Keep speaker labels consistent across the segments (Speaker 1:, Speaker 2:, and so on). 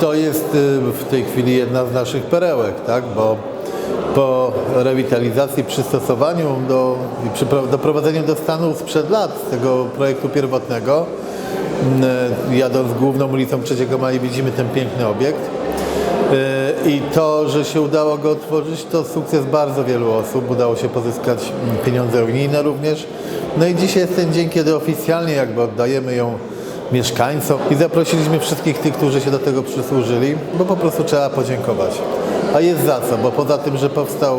Speaker 1: To
Speaker 2: jest y, w tej chwili jedna z naszych perełek, tak? bo po rewitalizacji, przystosowaniu do, doprowadzeniu do stanu sprzed lat tego projektu pierwotnego, y, jadąc główną ulicą 3 Maja widzimy ten piękny obiekt. Y, I to, że się udało go otworzyć, to sukces bardzo wielu osób. Udało się pozyskać mm, pieniądze unijne również. No i dzisiaj jest ten dzień, kiedy oficjalnie jakby oddajemy ją mieszkańcom i zaprosiliśmy wszystkich tych, którzy się do tego przysłużyli, bo po prostu trzeba podziękować. A jest za co, bo poza tym, że powstał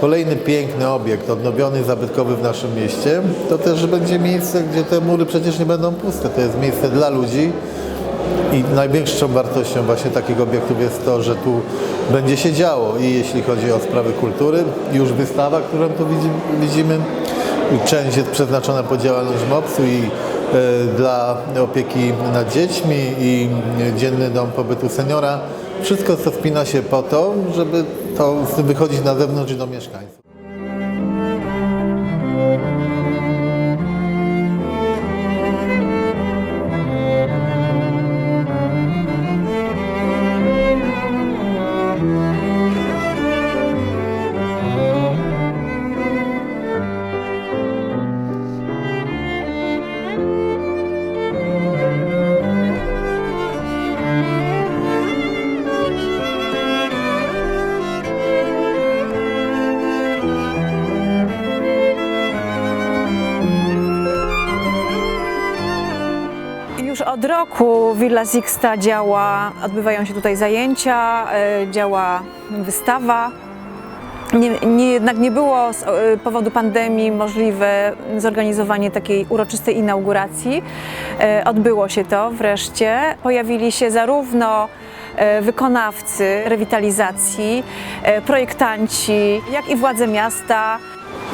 Speaker 2: kolejny piękny obiekt, odnowiony, zabytkowy w naszym mieście, to też będzie miejsce, gdzie te mury przecież nie będą puste. To jest miejsce dla ludzi, i największą wartością właśnie takich obiektów jest to, że tu będzie się działo i jeśli chodzi o sprawy kultury, już wystawa, którą tu widzi- widzimy, część jest przeznaczona pod działalność MOPS-u i dla opieki nad dziećmi i dzienny dom pobytu seniora. Wszystko to spina się po to, żeby to wychodzić na zewnątrz do mieszkańców.
Speaker 3: Roku Villa Sixta działa, odbywają się tutaj zajęcia, e, działa wystawa. Nie, nie, jednak nie było z e, powodu pandemii możliwe zorganizowanie takiej uroczystej inauguracji. E, Odbyło się to wreszcie. Pojawili się zarówno wykonawcy rewitalizacji, projektanci, jak i władze miasta.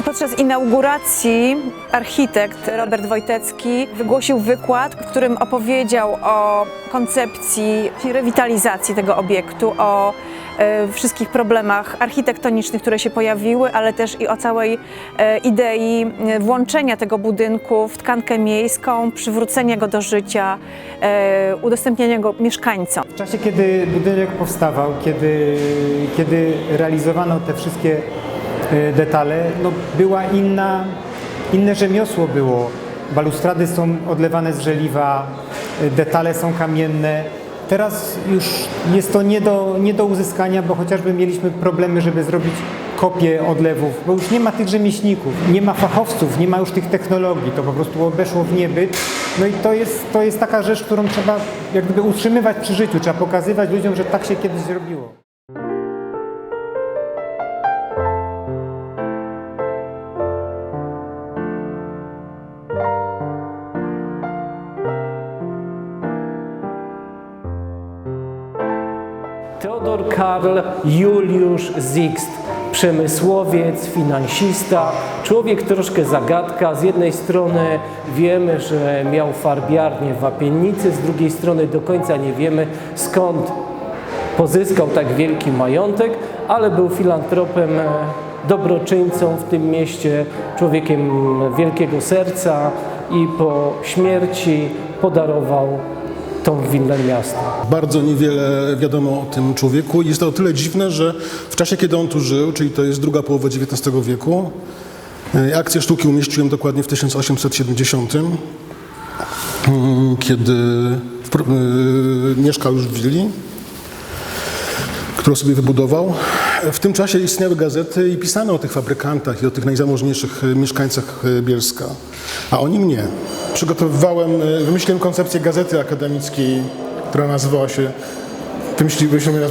Speaker 3: Podczas inauguracji architekt Robert Wojtecki wygłosił wykład, w którym opowiedział o koncepcji rewitalizacji tego obiektu, o e, wszystkich problemach architektonicznych, które się pojawiły, ale też i o całej e, idei e, włączenia tego budynku w tkankę miejską, przywrócenia go do życia, udostępnienia go mieszkańcom.
Speaker 4: W czasie, kiedy budynek powstawał, kiedy, kiedy realizowano te wszystkie detale, no była inna, inne rzemiosło było. Balustrady są odlewane z żeliwa, e, detale są kamienne. Teraz już jest to nie do, nie do uzyskania, bo chociażby mieliśmy problemy, żeby zrobić kopię odlewów, bo już nie ma tych rzemieślników, nie ma fachowców, nie ma już tych technologii, to po prostu obeszło w niebyt. No i to jest, to jest taka rzecz, którą trzeba jak gdyby utrzymywać przy życiu, trzeba pokazywać ludziom, że tak się kiedyś zrobiło.
Speaker 5: Karl Juliusz Zixt, przemysłowiec, finansista, człowiek troszkę zagadka. Z jednej strony wiemy, że miał farbiarnię w Wapiennicy, z drugiej strony do końca nie wiemy skąd pozyskał tak wielki majątek, ale był filantropem, e, dobroczyńcą w tym mieście, człowiekiem wielkiego serca i po śmierci podarował tą willę miasta.
Speaker 6: Bardzo niewiele wiadomo o tym człowieku. Jest to o tyle dziwne, że w czasie, kiedy on tu żył, czyli to jest druga połowa XIX wieku, e, akcję sztuki umieściłem dokładnie w 1870, mm, kiedy e, mieszkał już w willi, którą sobie wybudował. W tym czasie istniały gazety i pisano o tych fabrykantach i o tych najzamożniejszych e, mieszkańcach e, Bielska, a o nim nie. Przygotowywałem, e, wymyśliłem koncepcję gazety akademickiej, która nazywała się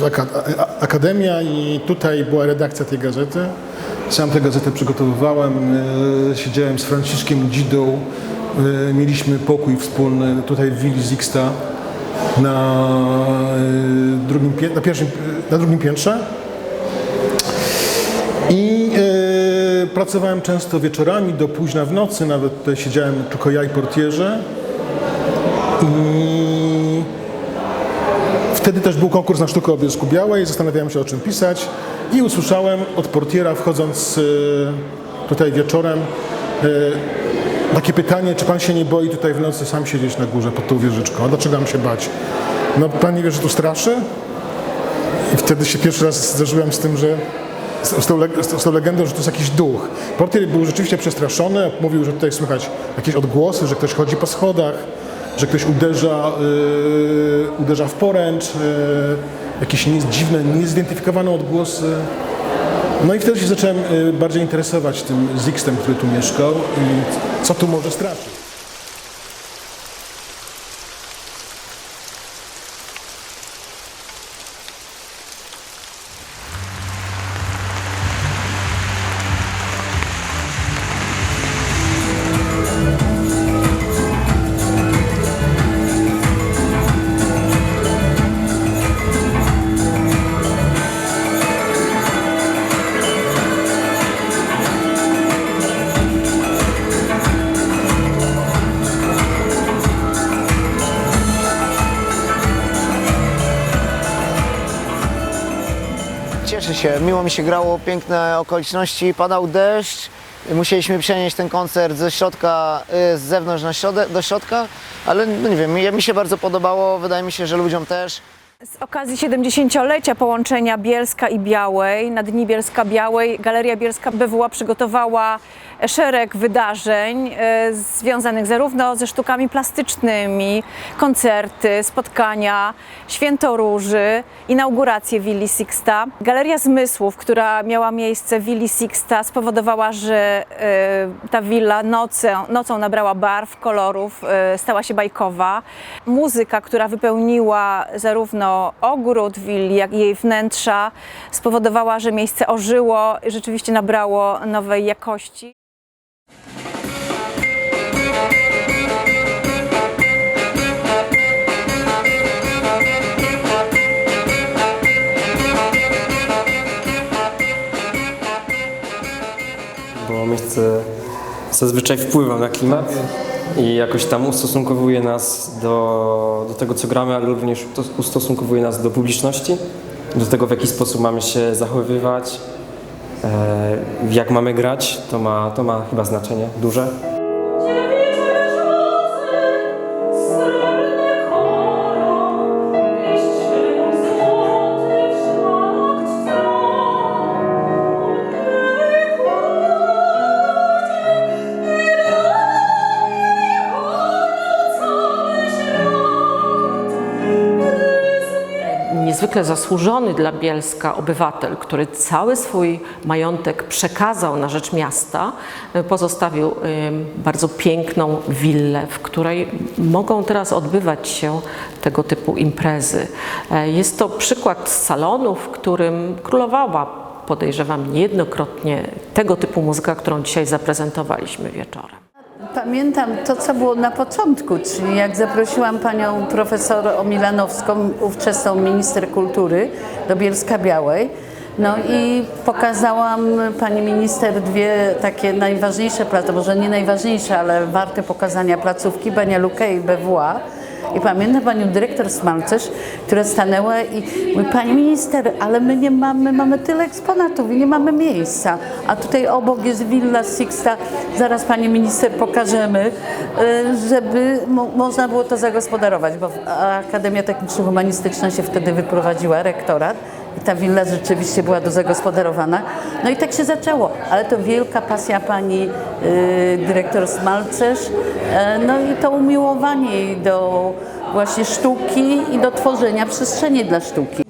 Speaker 6: Aka- A- Akademia i tutaj była redakcja tej gazety. Sam tę gazetę przygotowywałem, siedziałem z Franciszkiem Dzidą, mieliśmy pokój wspólny tutaj w Willi Zixta na, drugim, na, pierwszym, na drugim piętrze. I e, pracowałem często wieczorami do późna w nocy, nawet tutaj siedziałem tylko ja i portierze. I wtedy też był konkurs na sztukę o Bielsku Białej, zastanawiałem się o czym pisać i usłyszałem od portiera wchodząc e, tutaj wieczorem. E, takie pytanie, czy pan się nie boi tutaj w nocy sam siedzieć na górze pod tą wieżyczką? A dlaczego mam się bać? No pan nie wie, że tu straszy? I wtedy się pierwszy raz zderzyłem z tym, że z, tą, z, tą- legendą, że to jest jakiś duch. Portier był rzeczywiście przestraszony, mówił, że tutaj słychać jakieś odgłosy, że ktoś chodzi po schodach, że ktoś uderza, yy, uderza w poręcz, yy, jakieś nie, dziwne, niezidentyfikowane odgłosy. No i wtedy się zacząłem yy, bardziej interesować tym Zixtem, który tu mieszkał i co tu może straszyć.
Speaker 7: Się, miło mi się grało, piękne okoliczności, padał deszcz. Musieliśmy przenieść ten koncert ze środka, y, z zewnątrz na środek, do środka, ale no nie wiem, mi- mi się bardzo podobało, wydaje mi się, że ludziom też.
Speaker 3: Z okazji 70-lecia połączenia Bielska i Białej, na dni Bielska Białej, Galeria Bielska BWA przygotowała szereg wydarzeń e, związanych zarówno ze sztukami plastycznymi, koncerty, spotkania, święto róży, inaugurację Willi Sixta. Galeria Zmysłów, która miała miejsce w Willi Sixta spowodowała, że e, ta willa nocą, nocą nabrała barw, kolorów, e, stała się bajkowa. Muzyka, która wypełniła zarówno ogród willi, jak i jej wnętrza, spowodowała, że miejsce ożyło i rzeczywiście nabrało nowej jakości.
Speaker 8: bo miejsce zazwyczaj wpływa na klimat i jakoś tam ustosunkowuje nas do, do tego, co gramy, ale również to- ustosunkowuje nas do publiczności, do tego, w jaki sposób mamy się zachowywać, e, jak mamy grać, to ma, to ma chyba znaczenie duże.
Speaker 9: Niezwykle zasłużony dla Bielska obywatel, który cały swój majątek przekazał na rzecz miasta, pozostawił bardzo piękną willę, w której mogą teraz odbywać się tego typu imprezy. E, Jest to przykład salonu, w którym królowała, podejrzewam, niejednokrotnie tego typu muzyka, którą dzisiaj zaprezentowaliśmy wieczorem.
Speaker 10: Pamiętam to, co było na początku, czyli jak zaprosiłam panią profesor Omilanowską, ówczesną minister kultury, do Bielska Białej. No i pokazałam pani minister dwie takie najważniejsze placówki, może nie najważniejsze, ale warte pokazania placówki, Bania Luke i BWA. I pamiętam panią dyrektor Smalcerz, która stanęła i mówi, pani minister, ale my nie mamy, mamy tyle eksponatów i nie mamy miejsca. A tutaj obok jest willa Sixta, zaraz pani minister pokażemy, y, żeby mo można było to zagospodarować, bo Akademia Techniczno-Humanistyczna się wtedy wyprowadziła, rektorat. Ta willa rzeczywiście była do zagospodarowana. No i tak się zaczęło, ale to wielka pasja pani y, dyrektor Smalcerz, e, no i to umiłowanie do właśnie sztuki i do tworzenia przestrzeni dla sztuki.